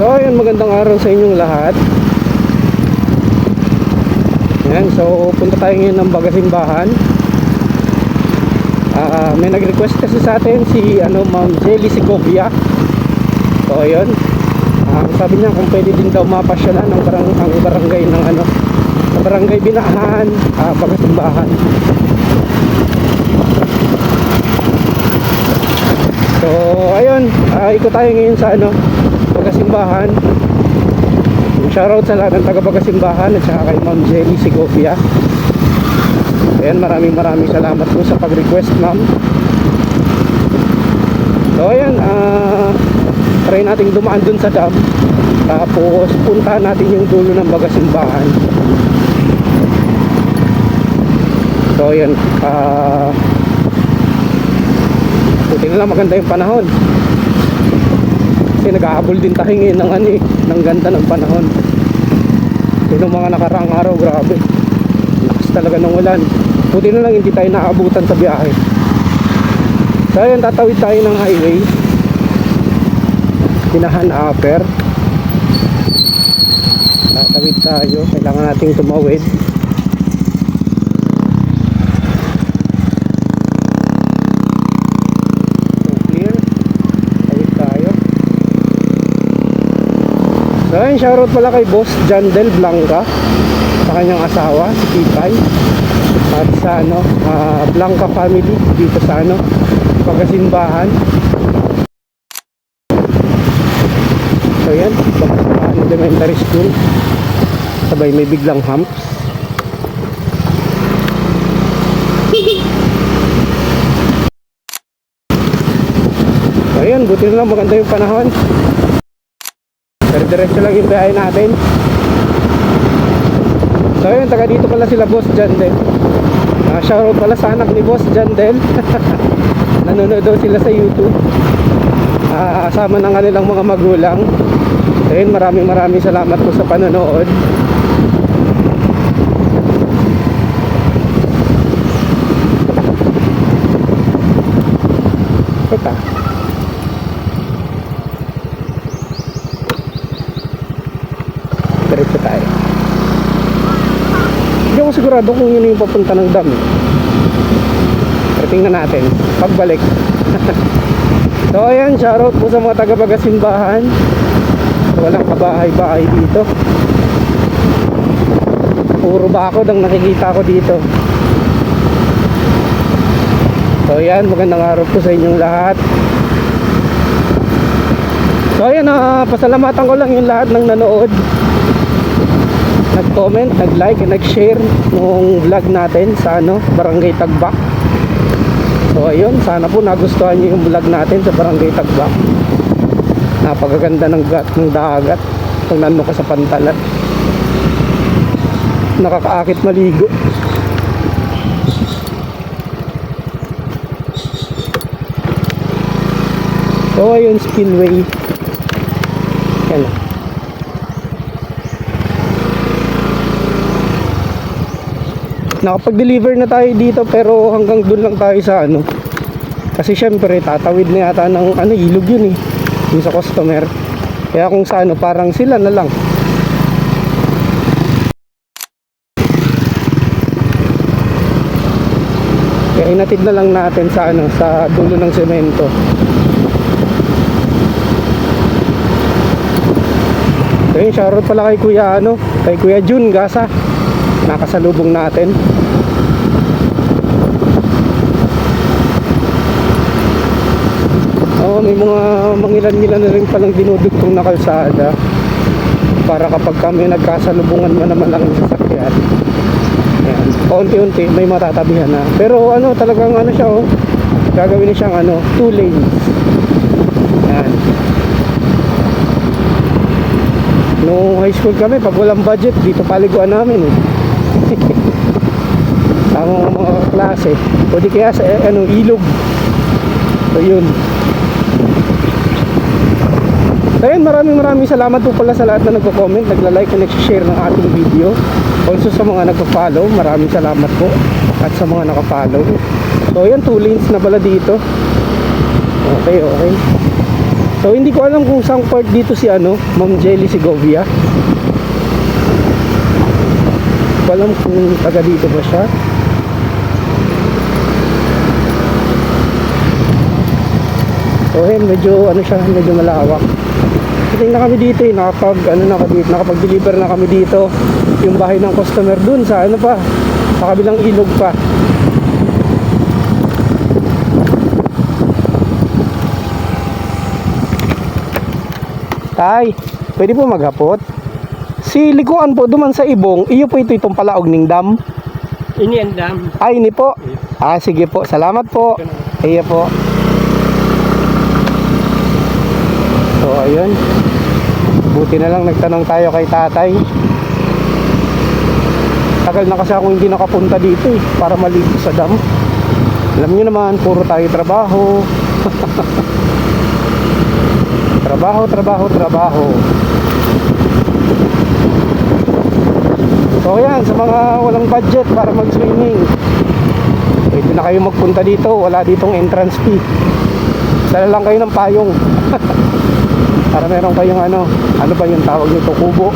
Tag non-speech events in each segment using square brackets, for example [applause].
So ayun, magandang araw sa inyong lahat. Ayan, so punta tayo ngayon ng Bagasimbahan. Ah, may nag-request kasi sa atin si ano, Ma'am Jelly Segovia. So ayun. Ah, sabi niya kung pwede din daw mapasyalan ng barang, ang barangay ng ano, sa barangay Binahan, ah, Bagasimbahan. So ayun, ah, ikot tayo ngayon sa ano, Bagasimbahan. Shoutout sa lahat ng taga Bagasimbahan at saka kay Ma'am Jelly Segovia. Ayan, maraming maraming salamat po sa pag-request, ma'am. So, ayan, ah, try natin dumaan dun sa dam. Tapos, puntahan natin yung dulo ng Bagasimbahan. So, ayan, ah, buti na lang maganda yung panahon. Kasi nag-aabol din tayo ngayon ng ano eh, ng ganda ng panahon. Yun ang mga nakaraang araw, grabe. Lakas talaga ng ulan. Buti na lang hindi tayo naabutan sa biyahe. So ayun, tatawid tayo ng highway. Pinahan upper. Tatawid tayo. Kailangan nating tumawid. So clear. Tawid tayo. So ayun, shoutout pala kay Boss John Del Blanca sa kanyang asawa, si Kitay at sa ano, ah, Blanca family dito sa ano, Pagasimbahan. So yan, Pagasimbahan Elementary School. Sabay may biglang humps. [laughs] So yan, buti na lang maganda yung panahon. Pero diretso lang yung biyahe natin. So yun, taga dito pala sila Boss Jandel. Uh, shoutout pala sa anak ni Boss Jandel. [laughs] Nanonood daw sila sa YouTube. Ah, asama ng kanilang mga magulang. So yun, maraming maraming salamat po sa panonood. Teka. Diretso tayo. Hindi ako sigurado kung yun yung papunta ng dam. Pero tingnan natin. Pagbalik. [laughs] so ayan, shoutout po sa mga taga Bagasimbahan. Walang kabahay-bahay dito. Puro bakod ang nakikita ko dito. So ayan, magandang araw po sa inyong lahat. So ayan, ah, pasalamatan ko lang yung lahat ng nanood nag-comment, nag-like, nag-share nung vlog natin sa ano, Barangay Tagbak. So ayun, sana po nagustuhan niyo yung vlog natin sa Barangay Tagbak. Napakaganda ng gat ng dagat kung nandun ka sa pantalan. Nakakaakit maligo. So ayun, spillway. Nakapag-deliver na tayo dito pero hanggang dun lang tayo sa ano. Kasi syempre tatawid na yata ng ano ilog yun eh yung sa customer. Kaya kung sa ano parang sila na lang. Kaya inatid na lang natin sa ano sa dulo ng semento. So yun shoutout pala kay kuya ano kay kuya Jun Gasa nakasalubong natin Oo, may mga mangilan-ngilan na rin palang dinudugtong na kalsada para kapag kami nagkasalubungan mo naman ang sasakyan Ayan. Paunti-unti may matatabihan na pero ano talagang ano siya oh gagawin na siyang ano two lanes Ayan. Nung high school kami, pag walang budget, dito paliguan namin eh. [laughs] Tama mga klase. O di kaya sa ano, ilog. So yun. So yun, maraming maraming salamat po pala sa lahat na nagko-comment, nagla-like and nag-share ng ating video. Also sa mga nagpo-follow, maraming salamat po. At sa mga naka-follow. So yan, two lanes na pala dito. Okay, okay. So hindi ko alam kung saan part dito si ano, Ma'am Jelly Segovia. Ko alam kung taga dito ba siya. So ayun, medyo ano siya, medyo malawak. Tingnan na kami dito eh, nakapag ano na kami, nakapag-deliver na kami dito yung bahay ng customer dun sa ano pa, sa kabilang ilog pa. Tay, pwede po maghapot? Si likuan po duman sa ibong, iyo po ito itong palaog ning dam. Ini ang dam. Ay, ini po. Ah, sige po. Salamat po. Iya po. So, ayun. Buti na lang nagtanong tayo kay tatay. Tagal na kasi ako hindi nakapunta dito eh, para maligo sa dam. Alam niyo naman, puro tayo trabaho. [laughs] trabaho, trabaho, trabaho. So yan, sa mga walang budget para mag-swimming, pwede na kayo magpunta dito. Wala ditong entrance fee. Dala lang kayo ng payong. [laughs] para meron kayong ano, ano ba yung tawag nito, kubo.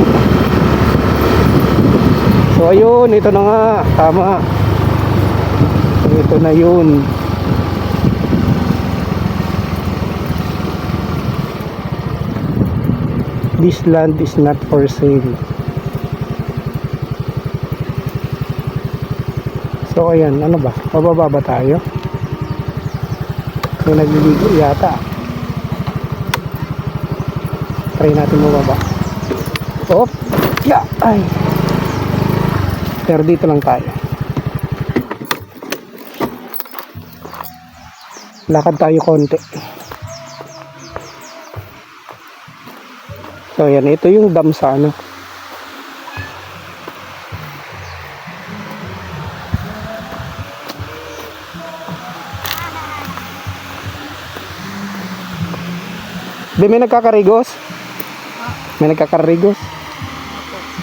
So ayun, ito na nga, tama. Ito na yun. This land is not for sale. So ayan, ano ba? Pababa ba tayo? May nagliligo yata. Try natin mababa. Op! Ya! Ay! Pero dito lang tayo. Lakad tayo konti. So ayan, ito yung dam sa ano. Di may nagkakarigos? May nagkakarigos?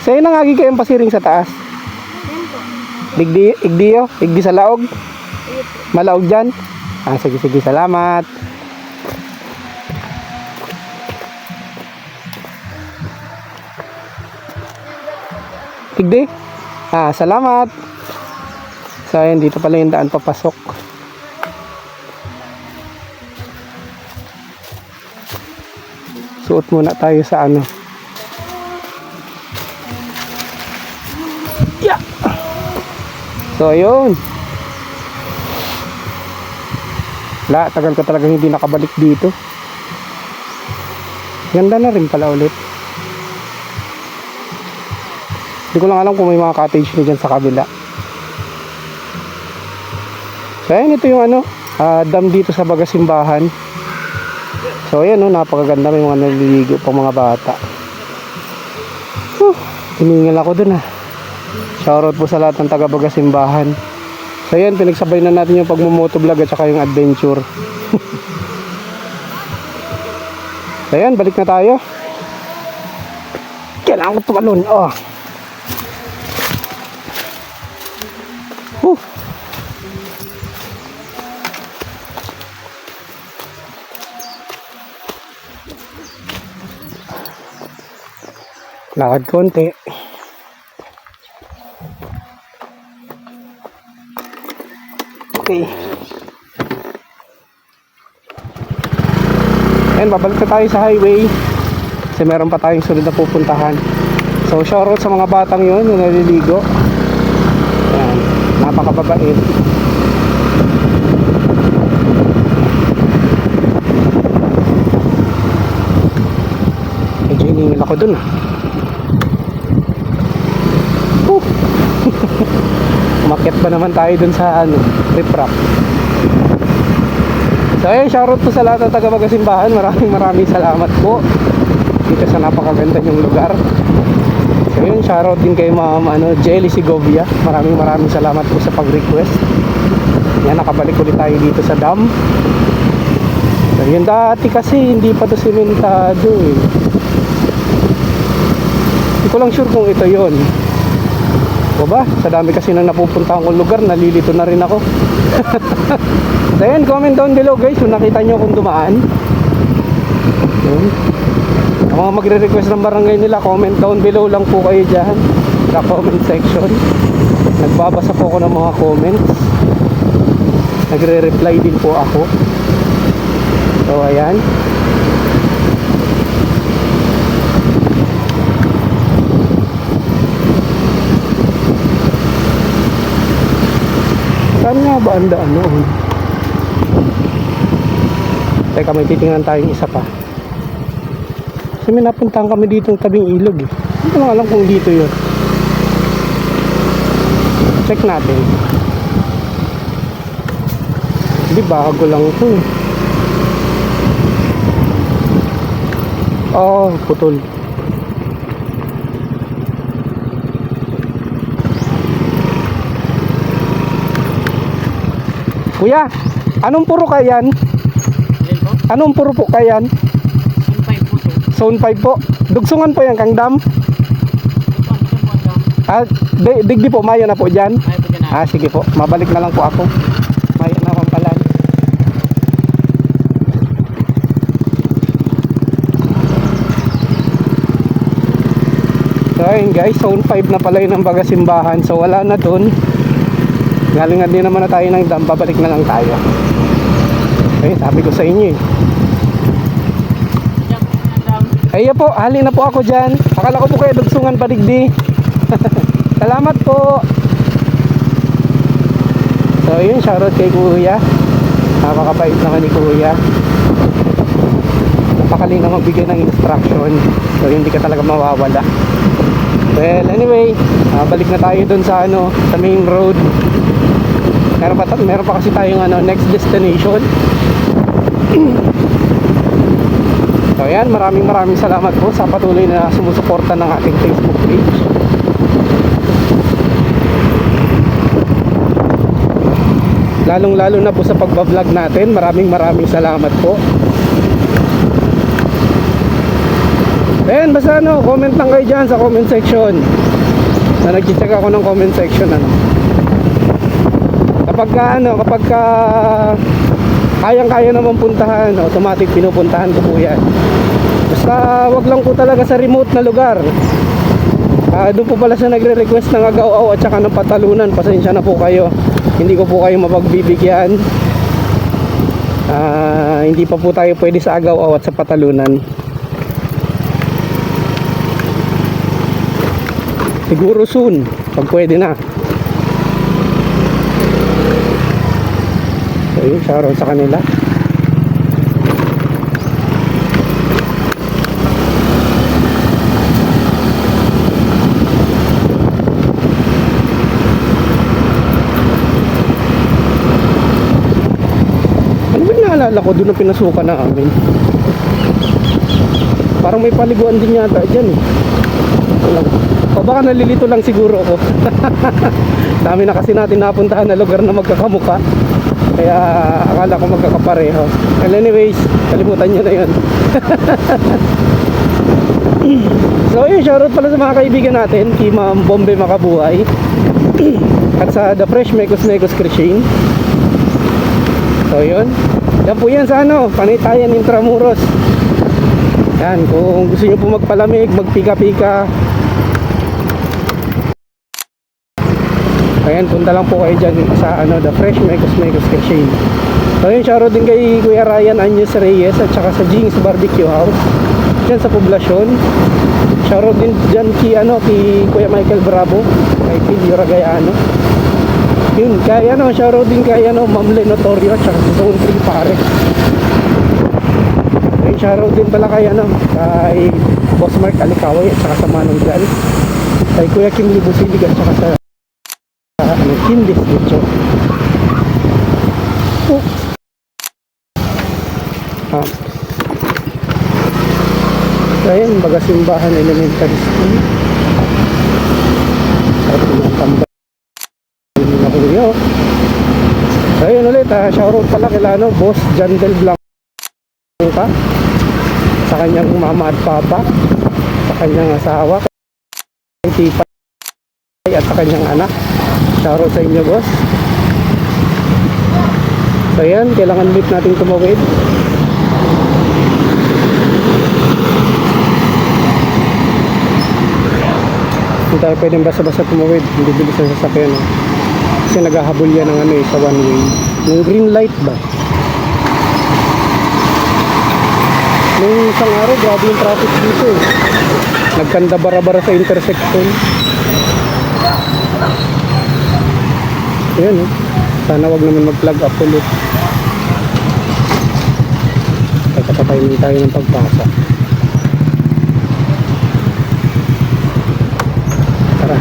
Sa'yo nang agi kayong pasiring sa taas? Digdi, igdiyo? Igdi sa laog? Malaog dyan? Ah, sige, sige, salamat. Igdi? Ah, salamat. So, ayan, dito pala yung daan papasok. Suot muna tayo sa ano. Yeah. So ayun. La, tagal ko talagang hindi nakabalik dito. Ganda na rin pala ulit. Hindi ko lang alam kung may mga cottage na dyan sa kabila. So ayun, ito yung ano, ah, dam dito sa Bagasimbahan. So ayan oh, napakaganda may mga naliligo pang mga bata. Huh, tiningal ako dun ah. Shoutout po sa lahat ng taga Bagasimbahan. So ayan, pinagsabay na natin yung pagmumotovlog at saka yung adventure. [laughs] so ayan, balik na tayo. Kailangan ko tumalon. Oh. Lakad konti. Okay. Ayan, babalik na tayo sa highway. Kasi meron pa tayong sunod na pupuntahan. So, shoutout sa mga batang yun na naliligo. Ayan, napakababait. Medyo hiningil ako dun ah. Umakyat ba naman tayo dun sa ano, riprap. So ayun, shoutout po sa lahat ng taga Magasimbahan. Maraming maraming salamat po dito sa napakaganda yung lugar. So yun, shoutout din kay Ma'am ano, Jelly Segovia. Maraming maraming salamat po sa pag-request. Yan, nakabalik ulit tayo dito sa dam. So yun dati kasi hindi pa to sementado eh. Hindi ko lang sure kung ito yon. O ba? Sa dami kasi nang napupuntahan kong lugar, nalilito na rin ako. [laughs] so yan, comment down below guys kung nakita nyo kung dumaan. Yun. Ang mga magre-request ng barangay nila, comment down below lang po kayo dyan sa comment section. Nagbabasa po ako ng mga comments. Nagre-reply din po ako. So, ayan. Saan nga ba ang daan noon? Teka, may titingnan tayong isa pa. Kasi may napuntahan kami dito ng tabing ilog eh. Hindi ko alam kung dito yun. Check natin. Hindi, bago lang ito eh. Oh, putol. Kuya, anong puro kayan? Anong puro po kayan? Zone 5 po. Dugsungan po yan, Kang Dam. Ah, di, digdi po, mayo na po dyan. Ah, sige po. Mabalik na lang po ako. Mayo na akong pala. So ayun guys, zone 5 na pala yun ang baga simbahan. So wala na dun. Galingan din naman na tayo ng dam. Babalik na lang tayo. Ayun, sabi ko sa inyo eh. Diyan po hali na po ako dyan. Akala ko po kayo dugsungan pa digdi. [laughs] Salamat po. So yun, shoutout kay Kuya. Nakakapait naman ni Kuya. Napakali na magbigay ng instruction. So hindi ka talaga mawawala. Well, anyway, ah, balik na tayo dun sa ano, sa main road. Meron pa, meron pa kasi tayong ano, next destination. [clears throat] So ayan, maraming maraming salamat po sa patuloy na sumusuporta ng ating Facebook page. Lalong lalo na po sa pagbablog natin, maraming maraming salamat po. Ayan, basta ano, comment lang kayo dyan sa comment section. Na nag-check ako ng comment section ano. Kapag ka, ano, kapag ka kayang-kaya naman puntahan, automatic pinupuntahan ko po yan. Basta wag lang po talaga sa remote na lugar. Ah, doon po pala siya nagre-request ng agaw-aw at saka ng patalunan. Pasensya na po kayo. Hindi ko po kayo mapagbibigyan. Ah, hindi pa po tayo pwede sa agaw-aw at sa patalunan. Siguro soon, pag pwede na. So yun, shoutout sa kanila. Ano naalala ko doon na pinasukan na amin? Parang may paliguan din yata dyan eh. Walang. O baka nalilito lang siguro ako. [laughs] Dami na kasi natin napuntahan na lugar na magkakamuka. Kaya akala ko magkakapareho. Well anyways, kalimutan nyo na yun. [laughs] so yun, shoutout pala sa mga kaibigan natin, kay Ma'am Bombe Makabuhay. [clears throat] At sa The Fresh Mekos Mekos Krishin. So yun. Yan po yan sa ano, Panitayan Intramuros. Yan, kung gusto nyo po magpalamig, magpika-pika. Ayan, punta lang po kayo dyan sa ano, The Fresh Mekos Mekos Kitchen. So yun, shoutout din kay Kuya Ryan Anyes Reyes at saka sa Jing's Barbecue House. Dyan sa poblasyon. Shoutout din dyan kay, ano, kay Kuya Michael Bravo, kay Pilio Ragayano. Yun, kaya ano, shoutout din kay ano, Ma'am Lenotorio at saka sa Zone 3 pare. Ayun, shoutout din pala kay ano, kay Boss Mark Alikaway at saka sa Manong Jan. Kay Kuya Kim Libusilig at saka sa Kindis dito. Oh. Ah. So, ayun, baga elementary school. At yung tambay na kuya. So, ayun ulit, ah, shoutout pala kila ano, Boss Jandel Blanca sa kanyang mama at papa sa kanyang asawa kay tipa at sa kanyang anak shoutout sa inyo boss so yan kailangan ulit natin tumawid Hindi tayo pwedeng basta-basta tumawid. Hindi bilis ang sasakyan. Eh. Kasi naghahabol yan ng ano eh, sa one way. Yung green light ba? Nung isang araw, grabe yung traffic dito eh. Nagkanda bara-bara sa intersection. Ayan eh. Sana wag naman mag-plug up ulit. Pagkatatayin tayo ng pagpasa. Tara.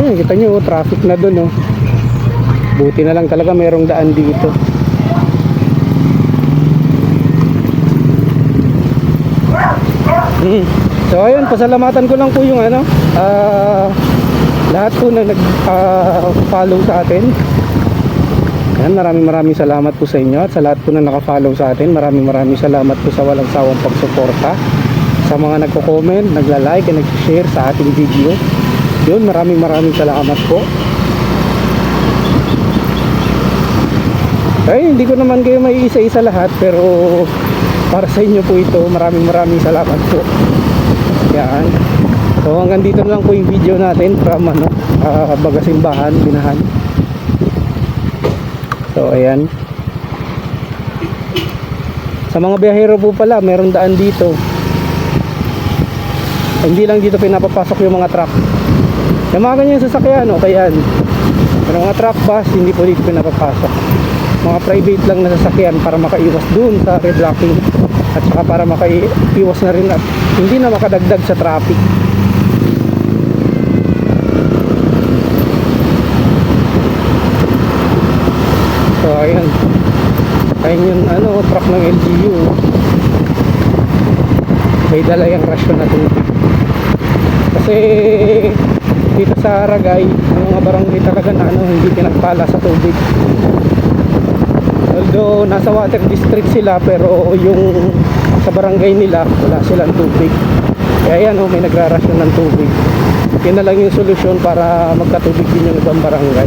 Ayan, kita nyo, oh, traffic na dun oh. Buti na lang talaga mayroong daan dito. Mm. So ayun, pasalamatan ko lang po yung ano, ah lahat po na nag-follow sa atin. Yan, maraming maraming salamat po sa inyo at sa lahat po na naka-follow sa atin. Maraming maraming salamat po sa walang sawang pagsuporta. Sa mga nagko-comment, nagla-like, and nag-share sa ating video. Yun, maraming maraming salamat po. Ay, hindi ko naman kayo may isa-isa lahat pero para sa inyo po ito, maraming maraming salamat po. Yan. So hanggang dito na lang po yung video natin from ano, uh, Bagasimbahan, Binahan. So ayan. Sa mga biyahero po pala, meron daan dito. Hindi lang dito pinapapasok yung mga truck. Yung mga ganyan sasakyan, okay yan. Pero mga truck bus, hindi po dito pinapapasok. Mga private lang na sasakyan para makaiwas dun sa red locking. At saka para makaiwas na rin at hindi na makadagdag sa traffic. So ayan. Ayun yung ano, truck ng LGU. May dala yung rasyon na tubig. Kasi dito sa Aragay, ang mga barangay talaga na ano, hindi pinagpala sa tubig. Although nasa water district sila pero yung sa barangay nila wala silang tubig. Kaya yan oh, may nagrarasyon ng tubig. Yun na lang yung solusyon para magkatubig din yung ibang barangay.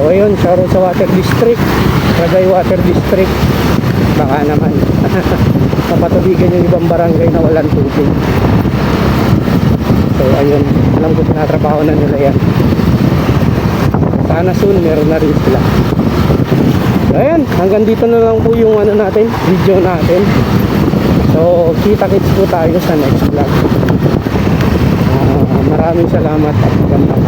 So ayun, shoutout sa water district, Ragay Water District. Baka naman. [laughs] Mapatubigan yung ibang barangay na walang tubig. So ayun, alam ko tinatrabaho na nila yan. Sana soon meron na rin sila. So, ayan, hanggang dito na lang po yung ano natin, video natin. So, kita-kits po tayo sa next vlog. Ah, maraming salamat at magandang.